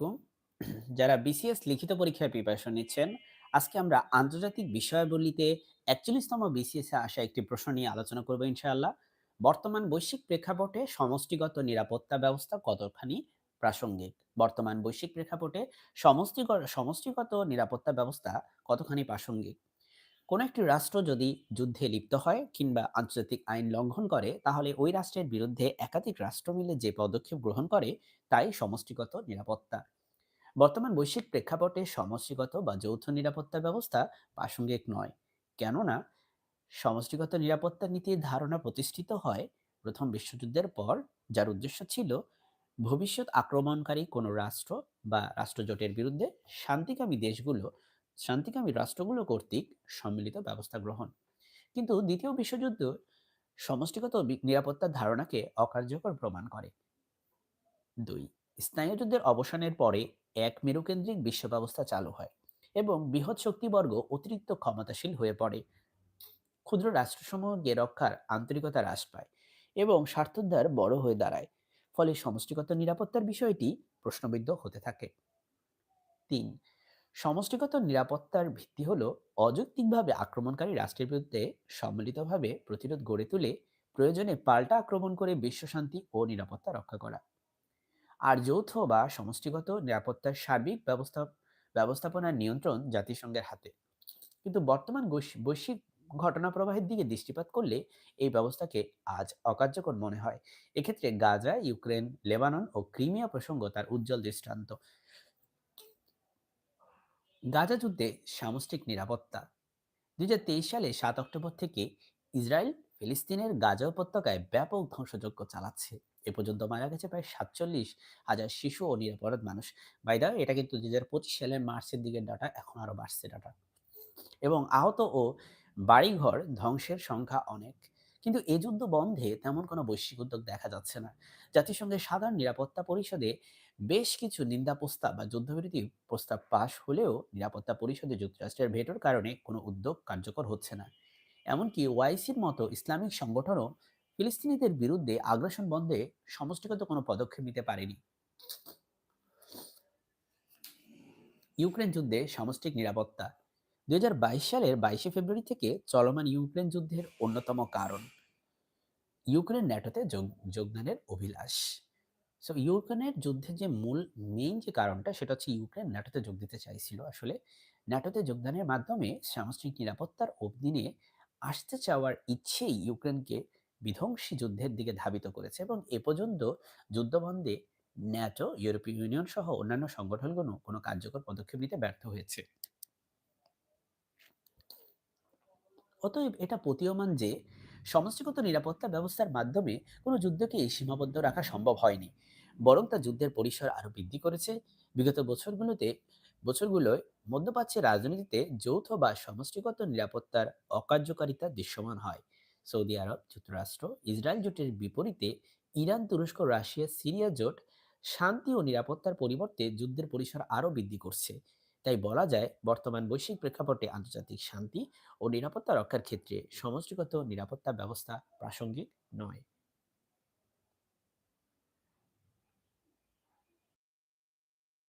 আলাইকুম। যারা বিসিএস লিখিত পরীক্ষার প্রিপারেশন নিচ্ছেন, আজকে আমরা আন্তর্জাতিক বিষয়াবলিতে ৪১ তম বিসিএস আসা একটি প্রশ্ন নিয়ে আলোচনা করব ইনশাআল্লাহ। বর্তমান বৈশ্বিক প্রেক্ষাপটে সমষ্টিগত নিরাপত্তা ব্যবস্থা কতখানি প্রাসঙ্গিক? বর্তমান বৈশ্বিক প্রেক্ষাপটে সমষ্টিগত সমষ্টিগত নিরাপত্তা ব্যবস্থা কতখানি প্রাসঙ্গিক? কোনো একটি রাষ্ট্র যদি যুদ্ধে লিপ্ত হয় কিংবা আন্তর্জাতিক আইন লঙ্ঘন করে, তাহলে ওই রাষ্ট্রের বিরুদ্ধে একাধিক রাষ্ট্র মিলে যে পদক্ষেপ গ্রহণ করে, তাই সমষ্টিগত নিরাপত্তা। বর্তমান বৈশ্বিক প্রেক্ষাপটে সমষ্টিগত বা যৌথ নিরাপত্তা ব্যবস্থা প্রাসঙ্গিক নয়। কেননা সমষ্টিগত নিরাপত্তা নীতির ধারণা প্রতিষ্ঠিত হয় প্রথম বিশ্বযুদ্ধের পর, যার উদ্দেশ্য ছিল ভবিষ্যৎ আক্রমণকারী কোনো রাষ্ট্র বা রাষ্ট্রজোটের বিরুদ্ধে শান্তিকামী দেশগুলো শান্তিকামী রাষ্ট্রগুলো কর্তৃক সম্মিলিত ব্যবস্থা গ্রহণ। কিন্তু দ্বিতীয় বিশ্বযুদ্ধ সমষ্টিগত নিরাপত্তার ধারণাকে অকার্যকর প্রমাণ করে। ২. স্নায়ুযুদ্ধের অবসানের পরে এক মেরুকেন্দ্রিক বিশ্ব ব্যবস্থা চালু হয় এবং বৃহৎ শক্তিবর্গ অতিরিক্ত ক্ষমতাশীল হয়ে পড়ে। ক্ষুদ্র রাষ্ট্রসমূহকে রক্ষার আন্তরিকতা হ্রাস পায় এবং স্বার্থোদ্ধার বড় হয়ে দাঁড়ায়। ফলে সমষ্টিগত নিরাপত্তার বিষয়টি প্রশ্নবিদ্ধ হতে থাকে। ৩. সমষ্টিগত নিরাপত্তার ভিত্তি হল অযৌক্তিকভাবে আক্রমণকারী রাষ্ট্রের বিরুদ্ধে সম্মিলিতভাবে প্রতিরোধ গড়ে তুলে প্রয়োজনে পাল্টা আক্রমণ করে বিশ্বশান্তি ও নিরাপত্তা রক্ষা করা। আর যৌথ বা সমষ্টিগত নিরাপত্তার সার্বিক ব্যবস্থা ব্যবস্থাপনার নিয়ন্ত্রণ জাতিসংঘের হাতে। কিন্তু বর্তমান বৈশ্বিক ঘটনা প্রবাহের দিকে দৃষ্টিপাত করলে এই ব্যবস্থাকে আজ অকার্যকর মনে হয়। এক্ষেত্রে গাজা, ইউক্রেন, লেবানন ও ক্রিমিয়া প্রসঙ্গ তার উজ্জ্বল দৃষ্টান্ত। গাজা যুদ্ধে সামষ্টিক নিরাপত্তা ২০২৩ সালে সাত অক্টোবর থেকে ইসরায়েল ফিলিস্তিনের গাজা উপত্যকায় ব্যাপক ধ্বংসযজ্ঞ চালাচ্ছে। এ পর্যন্ত মারা গেছে প্রায় ৪৭ হাজার শিশু ও নিরাপরাধ মানুষ। বাই দ্য ওয়ে এটা কিন্তু ২০২৫ সালের মার্চের দিকের ডাটা, এখন আরও বাড়ছে ডাটা। এবং আহত ও বাড়িঘর ধ্বংসের সংখ্যা অনেক। কিন্তু এ যুদ্ধ বন্ধে তেমন কোনো বৈশ্বিক উদ্যোগ দেখা যাচ্ছে না। জাতিসংঘের সাধারণ নিরাপত্তা পরিষদে বেশ কিছু নিন্দা প্রস্তাব বা যুদ্ধবিরতি প্রস্তাব পাশ হলেও নিরাপত্তা পরিষদে যুক্তরাষ্ট্রের ভেটোর কারণে কোনো উদ্যোগ কার্যকর হচ্ছে না। এমনকি ওয়াইসির মতো ইসলামিক সংগঠনও ফিলিস্তিনিদের বিরুদ্ধে আগ্রাসন বন্ধে সমষ্টিগত কোনো পদক্ষেপ নিতে পারেনি। ইউক্রেন যুদ্ধে সামষ্টিক নিরাপত্তা ২০২২ সালের ২২শে ফেব্রুয়ারি থেকে চলমান ইউক্রেন যুদ্ধের অন্যতম কারণ ইউক্রেন ন্যাটোতে যোগ, যোগদানের অভিলাষ। সো ইউক্রেনের যুদ্ধের যে মূল মেইন যে কারণটা সেটা হচ্ছে ইউক্রেন ন্যাটোতে যোগ দিতে চাইছিল আসলে। ন্যাটোতে যোগদানের মাধ্যমে সামষ্টিক নিরাপত্তার অধীনে আসতে চাওয়ার ইচ্ছেই ইউক্রেনকে বিধ্বংসী যুদ্ধের দিকে ধাবিত করেছে এবং এ পর্যন্ত যুদ্ধবন্ধে ন্যাটো, ইউরোপীয় ইউনিয়ন সহ অন্যান্য সংগঠনগুলো কোনো কার্যকর পদক্ষেপ নিতে ব্যর্থ হয়েছে। অতএব এটা প্রতীয়মান যে সমষ্টিগত নিরাপত্তা ব্যবস্থার মাধ্যমে কোনো যুদ্ধকে সীমাবদ্ধ রাখা সম্ভব হয়নি। বরং তা যুদ্ধের পরিসর আরও বৃদ্ধি করেছে। বিগত বছরগুলোতে বছরগুলোয় মধ্যপ্রাচ্যের রাজনীতিতে যৌথ বা সমষ্টিগত নিরাপত্তার অকার্যকারিতা দৃশ্যমান হয়। সৌদি আরব, যুক্তরাষ্ট্র, ইসরায়েল জোটের বিপরীতে ইরান, তুরস্ক, রাশিয়া, সিরিয়া জোট শান্তি ও নিরাপত্তার পরিবর্তে যুদ্ধের পরিসর আরও বৃদ্ধি করছে। তাই বলা যায় বর্তমান বৈশ্বিক প্রেক্ষাপটে আন্তর্জাতিক শান্তি ও নিরাপত্তা রক্ষার ক্ষেত্রে সমষ্টিগত নিরাপত্তা ব্যবস্থা প্রাসঙ্গিক নয়।